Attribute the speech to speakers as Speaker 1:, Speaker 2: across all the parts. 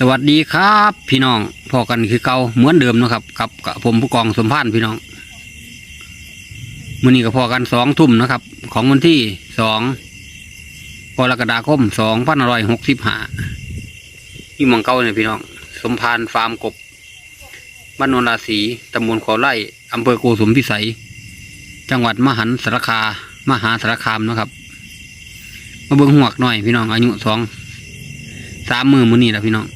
Speaker 1: สวัสดีครับ พี่น้องพอกันคือเก่าเหมือนเดิมนะครับกับกับผมผู้กองสมพานพี่น้องมื้อนี้ก็พอกันสองทุ่มนะครับ ของวันที่สองกรกฎาคมสองพันร้อยหกสิบห้าที่มองเกาเนี่ยพี่น้อง สมพานฟาร์มกบบ้านนนราศีตำบลขอไร่อำเภอโกสุมพิสัย จังหวัดมหันสารคา มหาสารคามนะครับ มาเบิ่งหวกหน่อยพี่น้องอายุสองสามมือมือนี่แหละพี่น้อง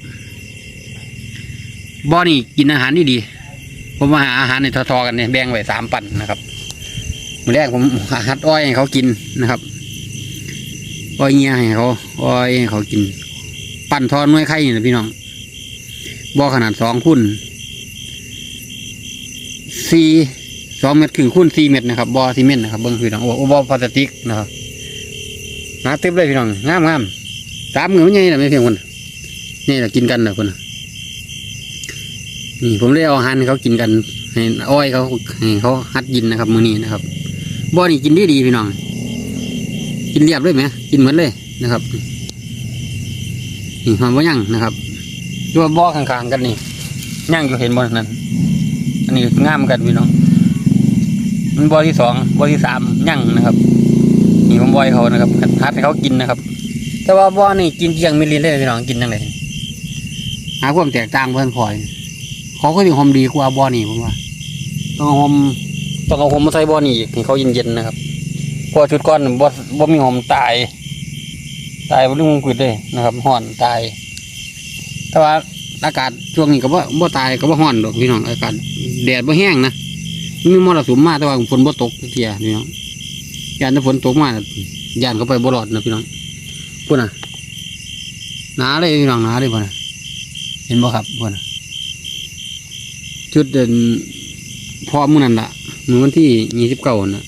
Speaker 1: บ่อนี่กินอาหารดีดีๆผมมาหาอาหารในทอๆกันเนี่ยแบ่งไว้สามปันนะครับมื้อแรกผมหัดอ้อยให้เขากินนะครับ อ้อยเงี้ยให้เขาอ้อยให้เขากิน ปั่นทอดน้อยไข่นี่นะพี่น้องบ่อขนาดสองคูณสี่สองเมตรครึ่งคูณสี่เมตรนะครับบ่อซีเมนต์นะครับเบิ้งพี่น้องโอ้บ่อพลาสติกนะครับหนาเต็มเลยพี่น้องงามงามๆสามมือมันใหญ่นะไม่เพียงคนนี่แหละกินกันนะคน นี่ผมเลยเอาอาหารเขากินกันให้อ้อยเขาให้เขาหัดกินนะครับ มือนี้นะครับบ่อนี่กินดีดีพี่น้อง กินเรียบเลยไหมกินเหมือนเลยนะครับนี่หอมบ่ยั่งนะครับตัวบ่อข้างๆกันนี่ยั่งอยู่เห็นบ่นั่นอันนี้ง่ามกันพี่น้อง มันบ่อที่สองบ่อที่สามยั่งนะครับนี่ผมบ่อยเขานะครับหัดให้เขากินนะครับ แต่ว่าบ่อนี่กินเที่ยงมิลลิเลยพี่น้องกินจังไดหาความแตกต่างเพื่อนพลอย เขาก็ยังหอมดีกว่าบอนี่ผมว่าต้องเอาหอมต้องเอาหอมมาใส่บอนี่อีกให้เขาเย็นๆนะครับพราะว่าชุดก้อนบ่บ่มีหอมตาย ตายบ่รู้มึงกึดเลยนะครับห่อนตาย แต่ว่าอากาศช่วงนี้ก็บ่บ่ตายก็บ่ห่อนดอกพี่น้องอากาศแดดบ่แห้งนะมันมีมรสุมมาแต่ว่าฝนบ่ตกเทียพี่น้องยานถ้าฝนตกมากย่านเขาไปบ่รอดนะพี่น้องพูดนะหนาเลยพี่น้องหนาเลยพ่นนะเห็นบ่ครับพ่นนะ ชุดเดินพอมือนั่นละมือวันที่ยี่สิบเก้าน่ะ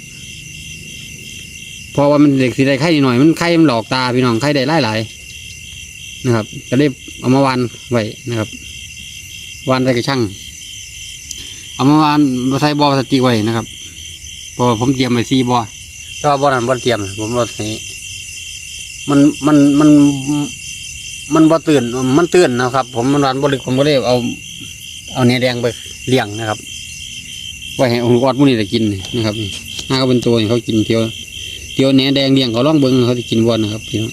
Speaker 1: เพอว่ามันเด็กสีได้ไข่หน่อยมันไข่มันหลอกตาพี่น้องไข่ได้หลายหลายนะครับก็ได้เอามาวานไว้นะครับวานใส่กระชังเอามาวานมาใส่บอสติไว้นะครับพอผมเตรียมไว้สี่บอแต่ว่าบอนั้นบอเตรียม ผมบอนี้มันมันมันมันบ่ตื่นมันตื่นนะครับ ผมมันวานบริกผมก็เลยเอา เอาเนื้อแดงไป เลี้ยงนะครับไว้ให้องค์กอดมุนี่จะกินนะครับนี่น่าก็เป็นตัวเขากินเทียวเทียวเนื้อแดงเลี้ยงเขาล่องเบิ้งเขาจะกินวันนะครับพี่น้อง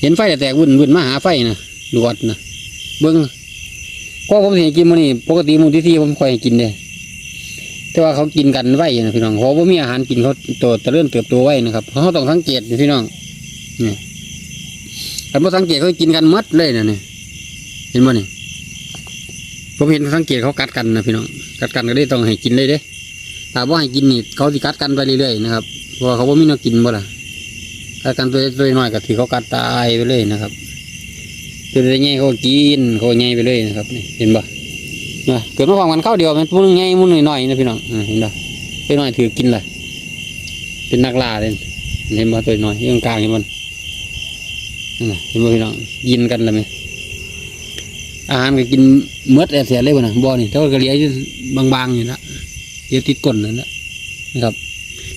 Speaker 1: เห็นไฟแตกวุ่นวุ่นมาหาไฟนะดูวัดนะเบิ้งก็ผมเห็นกินมันนี่ปกติมูที่ที่ผมคอยกินเด้แต่ว่าเขากินกันไว้นะพี่น้องเพราะว่ามีอาหารกินเขาโตเจริญเติบโตไว้นะครับเขาต้องสังเกตพี่น้องนี่แต่พอสังเกตเขากินกันมัดเลยนะนี่เห็นบ่นี่ ผมเห็นสังเกตเขากัดกันนะพี่น้องกัดกันก็ได้ต้องให้กินเลยเด้ถ้าว่าให้กินนี่เขาสิกัดกันไปเรื่อยๆนะครับเพราะเขาว่มีแนวกินบ่ล่ะกัดกันตัวตัวน้อยก็ถือเขากัดตายไปเลยนะครับตัวใหญ่เขากินเขาใหญ่ไปเลยนะครับนี่เห็นบ่นะเกิดมาฟังกันเข้าวเดียวมันมุนใหญ่มุนน้อยๆนะพี่น้องเห็นบ่ตัวน้อยถือกินเลยเป็นนักล่าเลยเห็นบ่ตัวน้อยยังกลางเห็นมันนั่นเห็นบ่พี่น้องยินกันเลยไหม อาหารก็กินเมือดแอเสียเลยบ่นะบ่อนี่แต่ว่าก็เหลียอยู่บางๆอยู่ละเลียติดก้นนั่นแหละนะครับ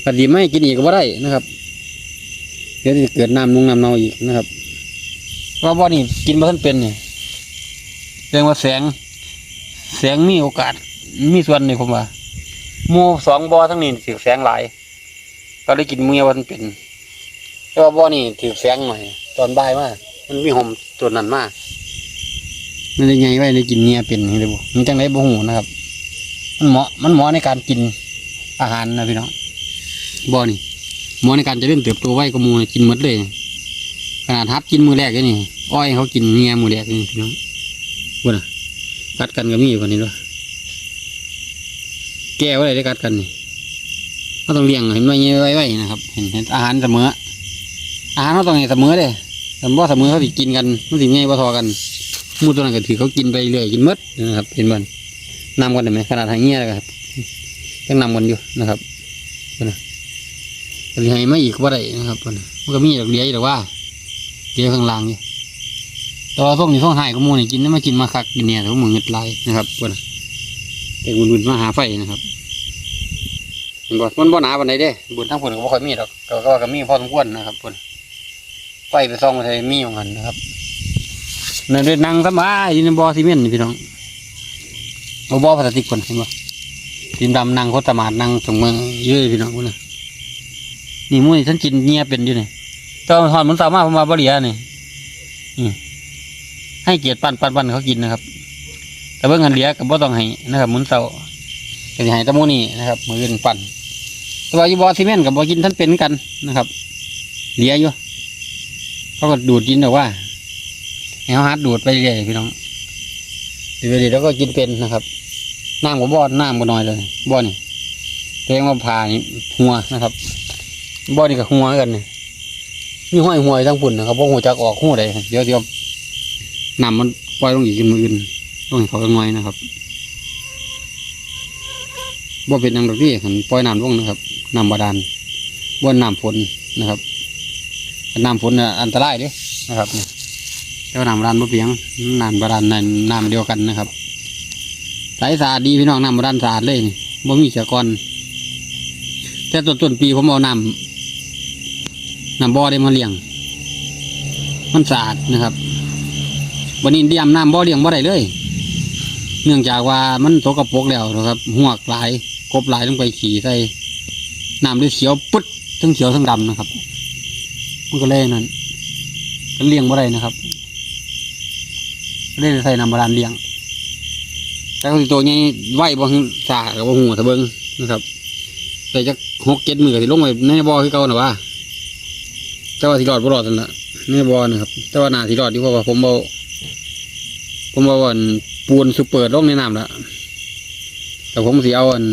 Speaker 1: ปฏิไม่กินอีกก็บ่ได้นะครับ เดี๋ยวจะเกิดน้ำนงน้ำเน่าอีกนะครับเพราะบ่อนี่กินมาทันเป็นเนี่ยแสดงว่าแสง แสงมีโอกาส มีส่วนในผมว่าหมูสองบ่อทั้งนี้ถือแสงหลาย ก็ได้กินเมียวันเป็นแต่ว่าบ่อนี่ถือแสงหน่อย ตอนบ่ายมากมันมีหอมตัวนั้นมาก มันได้ไงไว้ได้กินเนียเป็นนี่เลยบ่มันจังไรบ่หูนะครับ มันเหมาะมันเหมาะในการกินอาหารนะพี่น้องบ่นี่เหมาะในการจะเริ่มเติบโตไว้ก็มูนกินหมดเลย ขนาดฮัดกินมือแรกเลยนี่ อ้อยเขากินเนียมือแรกนี่พี่น้องบ่น่ะกัดกันก็มีอยู่กว่านี้ด้วยแก้วอะไรได้กัดกันนี่ก็ต้องเลี้ยงเห็นไหมเงี้ไว้ไว้นะครับ เห็นเห็นอาหารเสมออาหารเขาต้องให้เสมอเลยแต่บ่เสมอเขาสิกินกันมันสิง่ายบ่ทอกัน มูตัวนั้นก็ถือเขากินไปเรื่อยกินมดนะครับเห็นมันนำกันได้ไหมขนาดทางเงี้ยนะครับยังนำกันอยู่นะครับนะเลี้ยงไม่อีกว่าไรนะครับมันก็มีดอกเดียวแต่ว่าเดียวข้างล่างอยู่แต่ว่าพวกนี้พวกหายขโมยนี่กินแล้วมากินมาคักกินเนี่ยแต่ว่ามึงเงิดลายนะครับเพิ่นะแต่บุญบุญมาหาไฟนะครับเห็นบ่มันบ่หนาปานใดเด้บุญทั้งผลก็บ่ค่อยมีดอกก็ก็ก็มีพอสมควรนะครับเพิ่นไฟไปซ่องไปใส่มีอยู่หันนะครับ นั่นเด็นั่งสบายอยู่ในบ่อซีเมนต์นี่พี่น้องเอาบ่อพลาสติกคนเห็นบ่ทีมดำนั่งโคตรมาดนั่งตรงมือเยอะพี่น้องพวกนี้นี่มุ้ยฉันกินเงียเป็นอยู่นี่ตอนหอนมันสามารถมาบริยานี่นี่ให้เกียรติปันปันปันเขากินนะครับ แต่เบิ่งหันเหลียกับบ่ต้องให้นะครับมุนเสาก็สิให้ตะมูนี่นะครับมือเป็นปั่นแต่ว่าอยู่บ่อซีเมนต์กับบ่กินท่านเป็นกันนะครับ เหลียอยู่เขาก็ดูดกินแต่ว่า เขาหัดดูดไปเรื่อยพี่น้องดูไปเรื่อยๆแล้วก็กินเป็นนะครับน้ำกับบ่อน้ำก็น้อยเลยบ่อนี่แตงว่าผ่านี่หัวนะครับบ่อนี่กับหัวกันนี่มีห้อยหัวอยู่ทั้งปุ่นนะครับเพราะหัวจักออกหัวใดเดี๋ยวเดี๋ยวน้ำมันปล่อยลงอีกมืออื่นต้องให้เขาจังน่อยนะครับบ่เป็นหยังดอกที่หันปล่อยน้ำลงนะครับน้ำบาดาลบ่น้ำฝนนะครับน้ำฝนน่ะอันตรายเด้นะครับเนี่ย แต่ว่าน้ำบาดาลบ่เพียงน้ำบาดาลนั่นน้ำเดียวกันนะครับใสสะอาดดีพี่น้องน้ำบาดาลสะอาดเลยบ่มีเสียก่อนแต่ต้นต้นปีผมเอาน้ำน้ำบ่อได้มาเลี้ยง มันสะอาดนะครับวันนี้เดียมน้ำบ่อเลี้ยงบ่ได้เลย เนื่องจากว่ามันตกกระปรกแล้วนะครับหัวกหลายกบหลายต้องไปขี่ใส่น้ำด้วยเขียวปึ๊ดทั้งเขียวทั้งดำนะครับ มันก็เลยนั่นก็เลี้ยงบ่ได้นะครับ ก็เลยใส่น้ำบาดาลเลี้ยง แต่ก็สิตัวนี้ไหวบ่ฮึสากับบ่หูตะเบิงนะครับ แต่จะหกเจ็ดมือสิลงไปในบ่อคือเก่าน่ะว่าแต่ว่าสิรอดบ่รอดนั่นแหละในบ่อนะครับ แต่ว่าน่าสิรอดอยู่เพราะว่าผมบ่ผมเอาอันปูนสุเปิดลงในน้ำล้วแต่ผมสิเอาอัน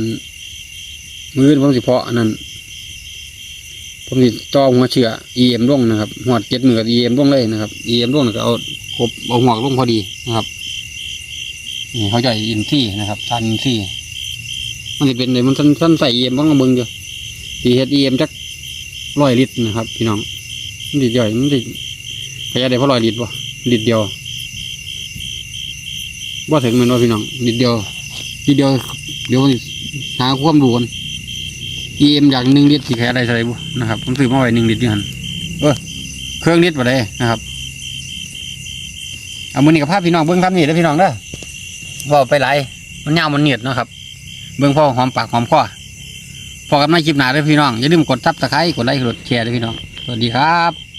Speaker 1: มือผมสิเพาะอันนั้น ผมสิต่อหัวเชือเอ็มลงนะครับหัวเจ็ดหมือกับเอ็มลงเลยนะครับเอ็มลงแล้วก็เอาครบเอาหัวลงพอดีนะครับนี่เขาใจะอินซี่นะครับซันอินซี่ มันจะเป็นเลยมันสั้นๆใส่เอ็มบ้างกระเบิงอยู่สีเฮ็ดเอ็มจักร้อยลิตรนะครับ พี่น้องมันดิย่อยมันดิขยายได้เพราะร้อยลิตรป่ะลิตรเดียวว่าถึงมันว่าพี่น้องนิดเดียวนิดเดียวเดี๋ยวหาความรู้กัน เอ็มอย่างหนึ่งลิตรสิแค่ได้เท่ไหรบุนะครับ ผมซื้อมาไว้หนึ่งลิตรนี่หันเออเครื่องลิตรมาได้นะครับเอามือนี่กับภาพพี่น้องเบิ้งครับนี่แล้วพี่น้องเด้อว่าไปไหลมันยาวมันเนียดนะครับ เบิ้งพ่อหอมปากหอมคอพอกันไม่คลิปหนาเลยพี่น้องอย่าลืมกดซับสไครต์กดไลค์กดแชร์เลยพี่น้องสวัสดีครับ